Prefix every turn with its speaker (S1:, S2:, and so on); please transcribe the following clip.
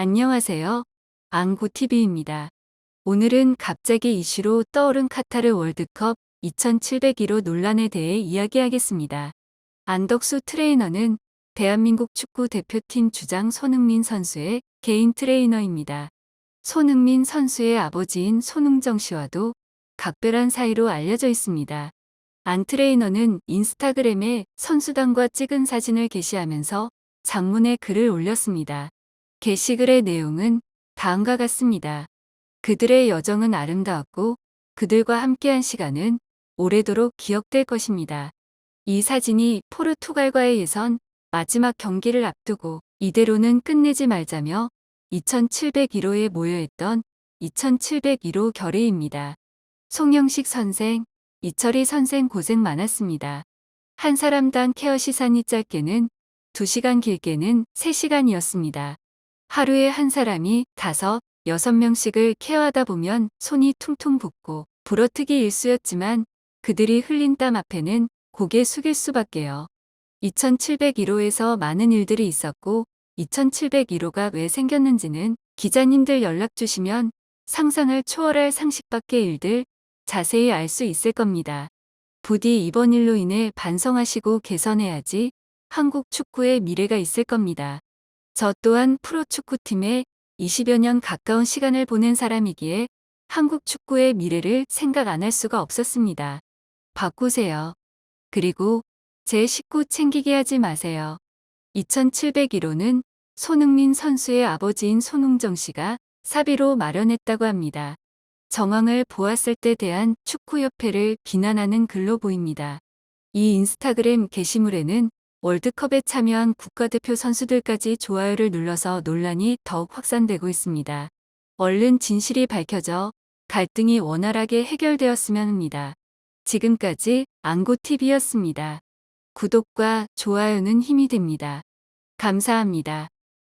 S1: 안녕하세요. 앙고TV입니다. 오늘은 갑자기 이슈로 떠오른 카타르 월드컵 2701호 논란에 대해 이야기하겠습니다. 안덕수 트레이너는 대한민국 축구 대표팀 주장 손흥민 선수의 개인 트레이너입니다. 손흥민 선수의 아버지인 손흥정 씨와도 각별한 사이로 알려져 있습니다. 안 트레이너는 인스타그램에 선수단과 찍은 사진을 게시하면서 장문의 글을 올렸습니다. 게시글의 내용은 다음과 같습니다. 그들의 여정은 아름다웠고 그들과 함께한 시간은 오래도록 기억될 것입니다. 이 사진이 포르투갈과의 예선 마지막 경기를 앞두고 이대로는 끝내지 말자며 2701호에 모여있던 2701호 결의입니다. 송영식 선생, 이철희 선생 고생 많았습니다. 한 사람당 케어 시간이 짧게는 2시간 길게는 3시간이었습니다. 하루에 한 사람이 다섯, 여섯 명씩을 케어하다 보면 손이 퉁퉁 붓고 부러뜨기 일수였지만 그들이 흘린 땀 앞에는 고개 숙일 수밖에요. 2701호에서 많은 일들이 있었고 2701호가 왜 생겼는지는 기자님들 연락 주시면 상상을 초월할 상식 밖의 일들 자세히 알 수 있을 겁니다. 부디 이번 일로 인해 반성하시고 개선해야지 한국 축구의 미래가 있을 겁니다. 저 또한 프로축구팀에 20여 년 가까운 시간을 보낸 사람이기에 한국 축구의 미래를 생각 안 할 수가 없었습니다. 바꾸세요. 그리고 제 식구 챙기게 하지 마세요. 2701호는 손흥민 선수의 아버지인 손흥정 씨가 사비로 마련했다고 합니다. 정황을 보았을 때 대한 축구협회를 비난하는 글로 보입니다. 이 인스타그램 게시물에는 월드컵에 참여한 국가대표 선수들까지 좋아요를 눌러서 논란이 더욱 확산되고 있습니다. 얼른 진실이 밝혀져 갈등이 원활하게 해결되었으면 합니다. 지금까지 앙고TV였습니다. 구독과 좋아요는 힘이 됩니다. 감사합니다.